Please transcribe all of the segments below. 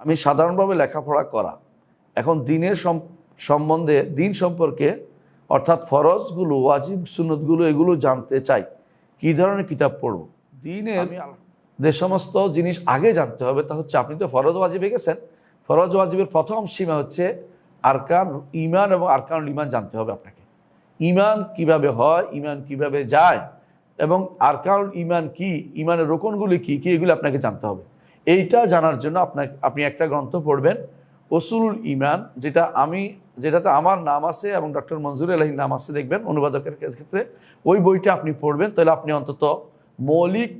আমি সাধারণভাবে লেখাপড়া করা। এখন দিনের সম্বন্ধে দিন সম্পর্কে অর্থাৎ ফরজগুলো ওয়াজিব সুন্নতগুলো এগুলো জানতে চাই। কী ধরনের কিতাব পড়ব? দিনের যে সমস্ত জিনিস আগে জানতে হবে তা হচ্ছে আপনি তো ফরজ ওয়াজিবে গেছেন ফরজ ওয়াজিবের প্রথম সীমা হচ্ছে আরকান ইমান এবং আরকান ইমান জানতে হবে আপনাকে। ইমান কীভাবে হয় ইমান কীভাবে যায় এবং আরকান ইমান কি ইমানের রোকনগুলি কি কি এগুলো আপনাকে জানতে হবে। এইটা জানার জন্য আপনাকে, আপনি একটা গ্রন্থ পড়বেন, ওসুলুল ইমান যেটা আমি, যেটাতে আমার নাম আছে এবং ডক্টর মঞ্জুর আলহীর নাম আছে, দেখবেন, অনুবাদকের ক্ষেত্রে। ওই বইটা আপনি পড়বেন, তাহলে আপনি অন্তত মৌলিক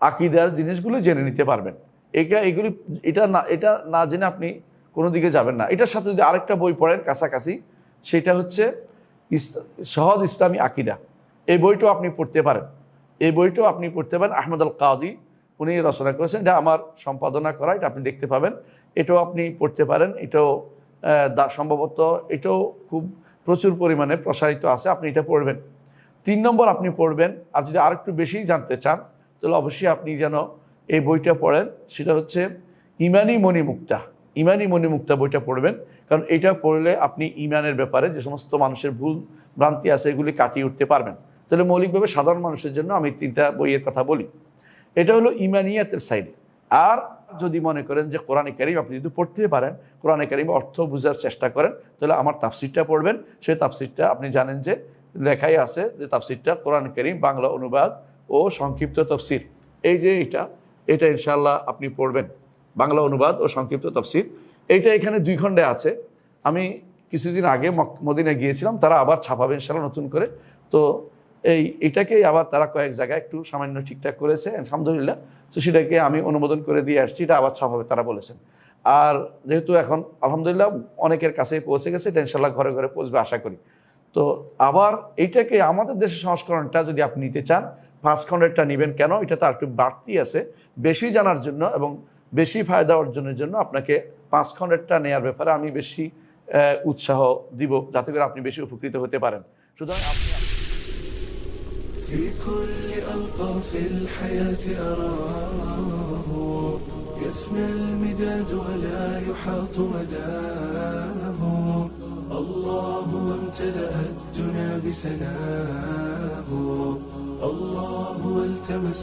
আকিদার জিনিসগুলো জেনে নিতে পারবেন। এটা, এগুলি, এটা না এটা না জেনে আপনি কোনো দিকে যাবেন না। এটার সাথে যদি আরেকটা বই পড়েন, কাছাকাছি, সেটা হচ্ছে সহজ ইসলামী আকিদা। এই বইটাও আপনি পড়তে পারেন। এই বইটাও আপনি পড়তে পারেন আহমদ আল কাদি উনি রচনা করেছেন, এটা আমার সম্পাদনা করা, এটা আপনি দেখতে পাবেন। এটাও আপনি পড়তে পারেন, এটাও সম্ভবত এটাও খুব প্রচুর পরিমাণে প্রসারিত আছে, আপনি এটা পড়বেন। তিন নম্বর আপনি পড়বেন, আর যদি আরেকটু বেশি জানতে চান, তাহলে অবশ্যই আপনি যেন এই বইটা পড়েন, সেটা হচ্ছে ইমানি মণিমুক্তা ইমানি মণিমুক্তা বইটা পড়বেন, কারণ এটা পড়লে আপনি ইমানের ব্যাপারে যে সমস্ত মানুষের ভুল ভ্রান্তি আছে, এগুলি কাটিয়ে উঠতে পারবেন। তাহলে মৌলিকভাবে সাধারণ মানুষের জন্য আমি তিনটা বইয়ের কথা বলি। এটা হলো ইমানিয়াতের সাইডে। আর যদি মনে করেন যে কোরআনে কারিম আপনি যদি পড়তে পারেন, কোরআনে কারিম অর্থ বোঝার চেষ্টা করেন, তাহলে আমার তাফসিরটা পড়বেন। সেই তাফসিরটা আপনি জানেন যে লেখাই আছে যে তাফসিরটা কোরআন করিম, বাংলা অনুবাদ ও সংক্ষিপ্ত তফসির। এই যে এটা এটা ইনশাল্লাহ আপনি পড়বেন। বাংলা অনুবাদ ও সংক্ষিপ্ত তফসির। এইটা এখানে দুই খণ্ডে আছে। আমি কিছুদিন আগে মদিনায় গিয়েছিলাম, তারা আবার ছাপাবে ইনশাল্লাহ নতুন করে। তো এই এটাকেই আবার তারা কয়েক জায়গায় একটু সামান্য ঠিকঠাক করেছে, আলহামদুলিল্লাহ। তো সেটাকে আমি অনুমোদন করে দিয়ে আসছি, এটা আবার ছাপাবে তারা বলেছেন। আর যেহেতু এখন আলহামদুলিল্লাহ অনেকের কাছে পৌঁছে গেছে, এটা ইনশাল্লাহ ঘরে ঘরে পৌঁছবে, আশা করি। তো আবার এইটাকে আমাদের দেশের সংস্করণটা যদি আপনি নিতে চান, পাঁচ খণ্ডেরটা নেবেন কেন? এটা তার একটু বাড়তি আছে। বেশি জানার জন্য এবং বেশি ফায়দা অর্জনের জন্য আপনাকে পাঁচ খণ্ডেরটা নেওয়ার ব্যাপারে আমি বেশি উৎসাহ দিব, যাতে করে আপনি বেশি উপকৃত হতে পারেন। সুতরাং আপনি في كل ألطاف الحياة أراه. يفنى المداد ولا يحاط مداه. الله وامتلأ الدنيا بسناه. الله والتمس